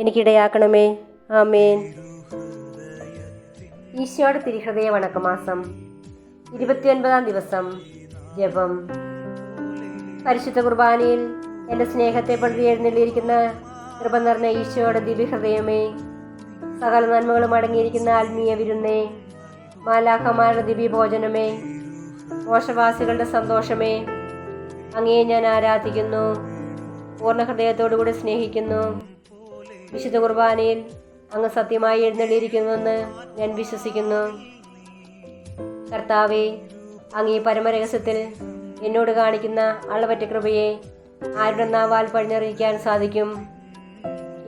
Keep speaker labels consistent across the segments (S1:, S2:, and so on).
S1: എനിക്കിടയാക്കണമേ. ആമേൻ. ഈശോയുടെ തിരുഹൃദയ വണക്കമാസം ഇരുപത്തിയൊൻപതാം ദിവസം ജപം. പരിശുദ്ധ കുർബാനയിൽ എന്റെ സ്നേഹത്തെ പ്രതി എഴുന്നള്ളിയിരിക്കുന്ന കൃപ നിറഞ്ഞ ഈശോയുടെ ദിവ്യഹൃദയമേ സകല നന്മകളും അടങ്ങിയിരിക്കുന്ന ആത്മീയ വിരുന്നേ മാലാഖമാരുടെ ദിവ്യഭോജനമേ മോശവാസികളുടെ സന്തോഷമേ അങ്ങേ ഞാൻ ആരാധിക്കുന്നു പൂർണ ഹൃദയത്തോടുകൂടി സ്നേഹിക്കുന്നു. വിശുദ്ധ കുർബാനയിൽ അങ്ങ് സത്യമായി എഴുന്നള്ളിയിരിക്കുന്നുവെന്ന് ഞാൻ വിശ്വസിക്കുന്നു. കർത്താവെ അങ്ങ് ഈ പരമരഹസ്യത്തിൽ എന്നോട് കാണിക്കുന്ന അളവറ്റ കൃപയെ ആരുടെ നാവാൽ പഴിഞ്ഞറിയിക്കാൻ സാധിക്കും?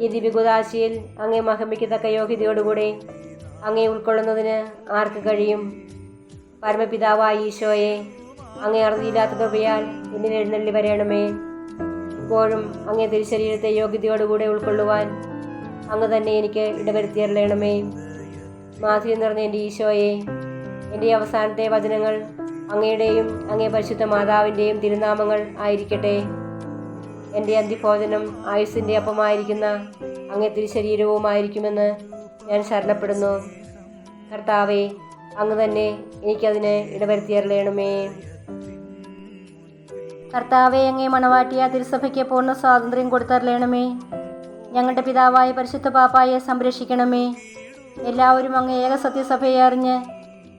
S1: ഈ ദിവ്യകുദാശിയിൽ അങ്ങേ മഹമിക്കത്തക്ക യോഗ്യതയോടുകൂടി അങ്ങേ ഉൾക്കൊള്ളുന്നതിന് ആർക്ക് കഴിയും? പരമപിതാവായ ഈശോയെ അങ്ങേ അറുതിയില്ലാത്ത കൃപയാൽ എന്നിൽ എഴുന്നള്ളി വരയണമേ ഇപ്പോഴും അങ്ങേ തിരുശരീരത്തെ യോഗ്യതയോടുകൂടെ ഉൾക്കൊള്ളുവാൻ അങ്ങ് തന്നെ എനിക്ക് ഇടവരുത്തിയറിയണമേ മാധുര്യം നിറഞ്ഞ എന്റെ ഈശോയെ എന്റെ അവസാനത്തെ വചനങ്ങൾ അങ്ങയുടെയും അങ്ങേ പരിശുദ്ധ മാതാവിന്റെയും തിരുനാമങ്ങൾ ആയിരിക്കട്ടെ. എന്റെ അന്തിഭോജനം ആയുസ്സിന്റെ അപ്പമായിരിക്കുന്ന അങ്ങേ തിരുശരീരവുമായിരിക്കുമെന്ന് ഞാൻ ശരണപ്പെടുന്നു. കർത്താവെ അങ്ങ് തന്നെ എനിക്കതിന് ഇടവരുത്തിയറിയണമേ കർത്താവെ അങ്ങേ മണവാട്ടിയ തിരുസഭയ്ക്ക് പൂർണ സ്വാതന്ത്ര്യം കൊടുത്തറിയണമേ ഞങ്ങളുടെ പിതാവായ പരിശുദ്ധ പാപ്പായെ സംരക്ഷിക്കണമേ. എല്ലാവരും അങ്ങ് ഏക സത്യസഭയെ അറിഞ്ഞ്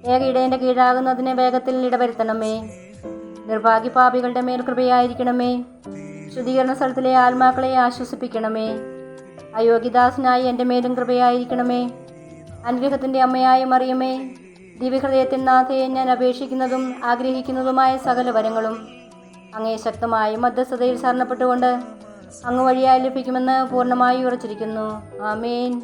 S1: ഏക ഇടേന്റെ കീഴാകുന്നതിനെ വേഗത്തിൽ ഇടവരുത്തണമേ. നിർഭാഗ്യപാപികളുടെ മേൽ കൃപയായിരിക്കണമേ. ശുദ്ധീകരണ സ്ഥലത്തിലെ ആത്മാക്കളെ ആശ്വസിപ്പിക്കണമേ. അയോഗ്യദാസനായി എന്റെ മേലും കൃപയായിരിക്കണമേ. അനുഗ്രഹത്തിന്റെ അമ്മയായ മറിയമേ ദിവ്യഹൃദയത്തിൻ നാഥയെ ഞാൻ അപേക്ഷിക്കുന്നതും ആഗ്രഹിക്കുന്നതുമായ സകല വരങ്ങളും അങ്ങേ ശക്തമായ മധ്യസ്ഥതയിൽ ശരണപ്പെട്ടുകൊണ്ട് അങ്ങ് വഴിയായി ലഭിക്കുമെന്ന് പൂർണമായി ഉറച്ചിരിക്കുന്നു. ആമേൻ.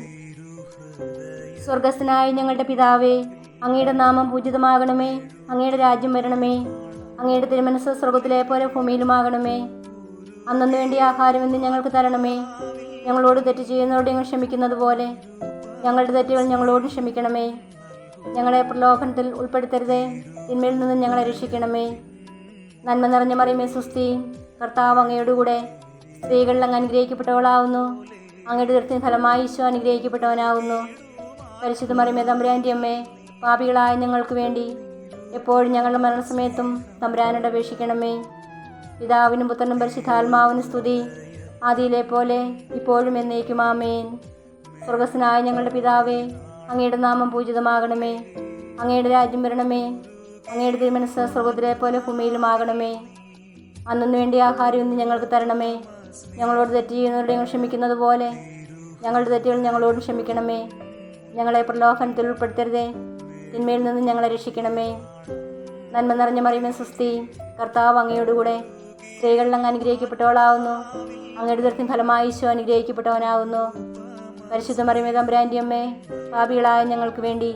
S1: സ്വർഗസ്ഥനായ ഞങ്ങളുടെ പിതാവേ അങ്ങയുടെ നാമം പൂജിതമാകണമേ അങ്ങയുടെ രാജ്യം വരണമേ അങ്ങയുടെ തിരുമനസ് സ്വർഗത്തിലെ പോലെ ഭൂമിയിലുമാകണമേ. അന്നു വേണ്ടി ആഹാരം എന്ന് ഞങ്ങൾക്ക് തരണമേ. ഞങ്ങളോട് തെറ്റ് ചെയ്യുന്നവരോട് ഞങ്ങൾ ക്ഷമിക്കുന്നത് പോലെ ഞങ്ങളുടെ തെറ്റുകൾ ഞങ്ങളോട് ക്ഷമിക്കണമേ. ഞങ്ങളെ പ്രലോഭനത്തിൽ ഉൾപ്പെടുത്തരുതേ. തിന്മയിൽ നിന്ന് ഞങ്ങളെ രക്ഷിക്കണമേ. നന്മ നിറഞ്ഞ മറിയമേ സുസ്തി കർത്താവ് അങ്ങയുടെ കൂടെ സ്ത്രീകളിൽ അങ്ങ് അനുഗ്രഹിക്കപ്പെട്ടവളാവുന്നു. അങ്ങയുടെ തീർത്തിന് ഫലമായി ഈശോ അനുഗ്രഹിക്കപ്പെട്ടവനാവുന്നു. പരിശുദ്ധ മറിയമേ തമ്പുരാന്റെ അമ്മേ പാപികളായ ഞങ്ങൾക്ക് വേണ്ടി എപ്പോഴും ഞങ്ങളുടെ മരണസമയത്തും തമ്പുരാനോട് അപേക്ഷിക്കണമേ. പിതാവിനും പുത്രനും പരിശുദ്ധാത്മാവിനും സ്തുതി. ആദിയിലെ പോലെ ഇപ്പോഴും എന്നേക്കും ആമേൻ. സ്വർഗസ്നായ ഞങ്ങളുടെ പിതാവേ അങ്ങയുടെ നാമം പൂജിതമാകണമേ. അങ്ങയുടെ രാജ്യം വരണമേ. അങ്ങയുടെ തിരുമനസ് സ്വർഗത്തിലെ പോലെ ഭൂമിയിലുമാകണമേ. അന്നു വേണ്ടി ആഹാരം ഇന്ന് ഞങ്ങൾക്ക് തരണമേ. ഞങ്ങളോട് തെറ്റ് ചെയ്യുന്നവരുടെ ക്ഷമിക്കുന്നത് പോലെ ഞങ്ങളുടെ തെറ്റുകൾ ഞങ്ങളോട് ക്ഷമിക്കണമേ. ഞങ്ങളെ പ്രലോഭനത്തിൽ ഉൾപ്പെടുത്തരുതേ. തിന്മയിൽ നിന്ന് ഞങ്ങളെ രക്ഷിക്കണമേ. നന്മ നിറഞ്ഞ മറിയുമേ സുസ്തി കർത്താവ് അങ്ങയോടുകൂടെ സ്ത്രീകളിൽ അങ്ങ് അനുഗ്രഹിക്കപ്പെട്ടവളാവുന്നു. അങ്ങയുടെ ദൃത്തിൻ ഫലമായി ഈശോ അനുഗ്രഹിക്കപ്പെട്ടവനാവുന്നു. പരിശുദ്ധ മറിയമേ തമ്പുരാന്റെ അമ്മേ പാപികളായ ഞങ്ങൾക്ക് വേണ്ടി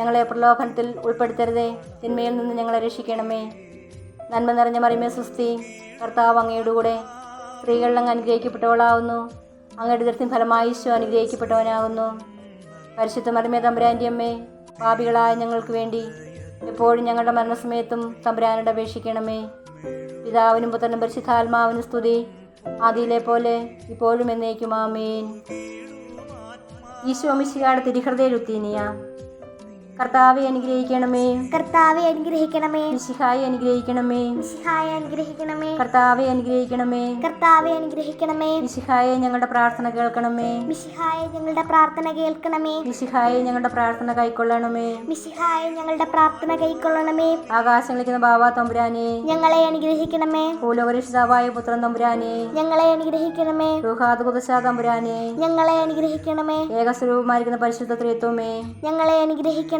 S1: ഞങ്ങളെ പ്രലോഭനത്തിൽ ഉൾപ്പെടുത്തരുതേ. തിന്മയിൽ നിന്ന് ഞങ്ങളെ രക്ഷിക്കണമേ. നന്മ നിറഞ്ഞ മറിമേ സുസ്തി കർത്താവ് അങ്ങയുടെ കൂടെ സ്ത്രീകളിൽ അങ്ങ് അനുഗ്രഹിക്കപ്പെട്ടവളാവുന്നു. അങ്ങയുടെ ദൃത്തിൻ ഫലമായി അനുഗ്രഹിക്കപ്പെട്ടവനാകുന്നു. പരിശുദ്ധ മറിമേ തമ്പുരാന്റെ അമ്മേ പാപികളായ ഞങ്ങൾക്ക് വേണ്ടി എപ്പോഴും ഞങ്ങളുടെ മരണസമയത്തും തമ്പുരാനോട് അപേക്ഷിക്കണമേ. പിതാവിനും പുത്രനും പരിശുദ്ധാത്മാവിനും സ്തുതി. ആദിയിലെ പോലെ ഇപ്പോഴും എന്നേക്കും ആമേൻ ഈശോ മിശിയാട് തിരിഹൃദയ ലുത്തീനിയ കർത്താവെ അനുഗ്രഹിക്കണമേ.
S2: കർത്താവെ അനുഗ്രഹിക്കണമേ.
S1: മിശിഹായി അനുഗ്രഹിക്കണമേ.
S2: നിശിഹായി അനുഗ്രഹിക്കണമേ.
S1: കർത്താവെ അനുഗ്രഹിക്കണമേ.
S2: കർത്താവെ അനുഗ്രഹിക്കണമേ.
S1: മിശിഹായെ ഞങ്ങളുടെ പ്രാർത്ഥന കേൾക്കണമേ.
S2: മിശിഹായെ ഞങ്ങളുടെ പ്രാർത്ഥന കേൾക്കണമേ.
S1: മിശിഹായെ ഞങ്ങളുടെ പ്രാർത്ഥന കൈക്കൊള്ളണമേ.
S2: മിശിഹായെ ഞങ്ങളുടെ പ്രാർത്ഥന കൈക്കൊള്ളണമേ.
S1: ആകാശങ്ങളിക്കുന്ന ബാബ തമ്പുരാനെ.
S2: ഞങ്ങളെ അനുഗ്രഹിക്കണമേ.
S1: ഭൂലോകരക്ഷിതാവായ പുത്രൻ തമ്പുരാനെ.
S2: ഞങ്ങളെ അനുഗ്രഹിക്കണമേ.
S1: റുഹാദ് കുദശാ തമ്പുരാനെ.
S2: ഞങ്ങളെ അനുഗ്രഹിക്കണമേ.
S1: ഏകസ്വരൂപമായിരിക്കുന്ന പരിശുദ്ധ ത്രിയത്വമേ
S2: ഞങ്ങളെ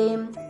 S1: them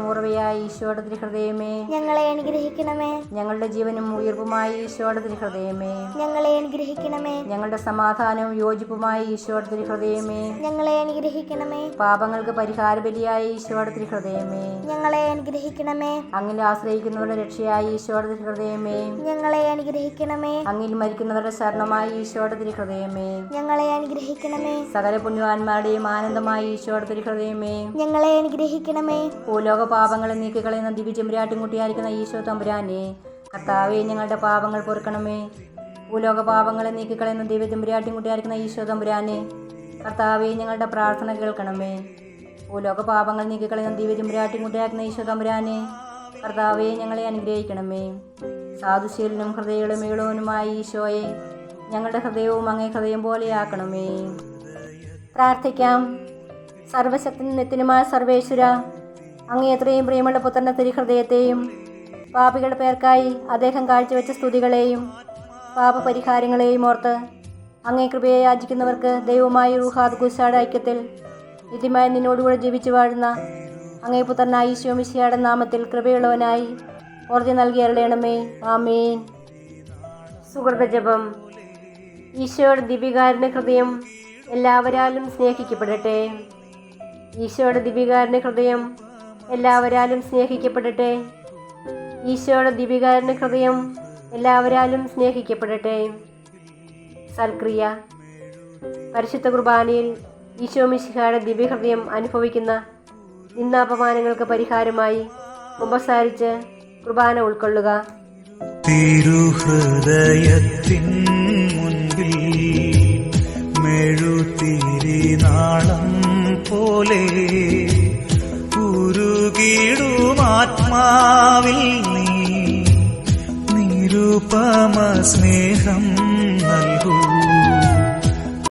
S1: ഉറവയായ ഈശോയുടെ തിരുഹൃദയമേ.
S2: ഞങ്ങളെ അനുഗ്രഹിക്കണമേ.
S1: ഞങ്ങളുടെ ജീവനും ഉയർപ്പുമായി ഈശോയുടെ തിരുഹൃദയമേ.
S2: ഞങ്ങളെ അനുഗ്രഹിക്കണമേ.
S1: ഞങ്ങളുടെ സമാധാനവും യോജിപ്പുമായി ഈശോയുടെ തിരുഹൃദയമേ.
S2: ഞങ്ങളെ അനുഗ്രഹിക്കണമേ.
S1: പാപങ്ങൾക്ക് പരിഹാര ബലിയായി ഈശോയുടെ തിരുഹൃദയമേ.
S2: ഞങ്ങളെ അനുഗ്രഹിക്കണമേ.
S1: അങ്ങിൽ ആശ്രയിക്കുന്നവരുടെ രക്ഷയായി ഈശോയുടെ ഹൃദയമേ
S2: ഞങ്ങളെ അനുഗ്രഹിക്കണമേ.
S1: അങ്ങിൽ മരിക്കുന്നവരുടെ ശരണമായി ഈശോയുടെ ഹൃദയമേ
S2: ഞങ്ങളെ അനുഗ്രഹിക്കണമേ.
S1: സകല പുണ്യവാന്മാരുടെയും ആനന്ദമായി ഈശോയുടെ ഹൃദയമേ
S2: ഞങ്ങളെ അനുഗ്രഹിക്കണമേ.
S1: ഭൂലോക പാപങ്ങളെ നീക്കിക്കളയുന്ന ദിവ്യചെമ്പുരാട്ടിൻകുട്ടിയായിരിക്കുന്ന ഈശോ തമ്പുരാനെ കർത്താവെ ഞങ്ങളുടെ പാപങ്ങൾ പൊറുക്കണമേ. ഭൂലോക പാപങ്ങളെ നീക്കിക്കളയുന്ന ദിവ്യചെമ്പുരാട്ടിൻകുട്ടിയായിരിക്കുന്ന ഈശോ തമ്പുരാനെ കർത്താവെ ഞങ്ങളുടെ പ്രാർത്ഥന കേൾക്കണമേ. ഭൂലോക പാപങ്ങൾ നീക്കിക്കളയുന്ന ദിവ്യചെമ്പുരാട്ടിൻകുട്ടിയായിരിക്കുന്ന ഈശോ തമ്പുരാനെ കർത്താവെ ഞങ്ങളെ അനുഗ്രഹിക്കണമേ. സാധുശീലനും ഹൃദയളുമേളവനുമായ ഈശോയെ ഞങ്ങളുടെ ഹൃദയവും അങ്ങേ ഹൃദയം പോലെയാക്കണമേ പ്രാർത്ഥിക്കാം. സർവശക്തി നിത്യനുമായ സർവേശ്വര അങ്ങേ എത്രയും പ്രിയമുള്ള പുത്രന്റെ തിരുഹൃദയത്തെയും പാപികളുടെ പേർക്കായി അദ്ദേഹം കാഴ്ചവെച്ച സ്തുതികളെയും പാപപരിഹാരങ്ങളെയും ഓർത്ത് അങ്ങേ കൃപയെ യാചിക്കുന്നവർക്ക് ദൈവമായി റൂഹാദ് ഗുസാഡ് ഐക്യത്തിൽ നിത്യമായി നിന്നോടുകൂടെ ജീവിച്ചു വാഴുന്ന അങ്ങേ പുത്രനായ ഈശോമിശിയുടെ നാമത്തിൽ കൃപയുള്ളവനായി ഓർജി നൽകി ആമേൻ. സുഹൃതജപം ഈശോയുടെ ദിപികാരന്റെ ഹൃദയം എല്ലാവരാലും സ്നേഹിക്കപ്പെടട്ടെ. ഈശോയുടെ ദിപികാരന്റെ ഹൃദയം എല്ലാവരാലും സ്നേഹിക്കപ്പെടട്ടെ. ഈശോയുടെ ദിപികാരന്റെ ഹൃദയം എല്ലാവരാലും സ്നേഹിക്കപ്പെടട്ടെ. സൽക്രിയ. പരിശുദ്ധ കുർബാനയിൽ ഈശോ മിശിഹായുടെ ദിവ്യഹൃദയം അനുഭവിക്കുന്ന നിന്നാപമാനങ്ങൾക്ക് പരിഹാരമായി ഉപസാരിച്ച് കുർബാന ഉൾക്കൊള്ളുക.
S3: തിരുഹൃദയത്തിൻ മുൻപിൽ മെഴുതിരിനാളം പോലെ ഉരുകിടുമാത്മാവിൽ നീ നിരുപമ സ്നേഹം നൽകൂ.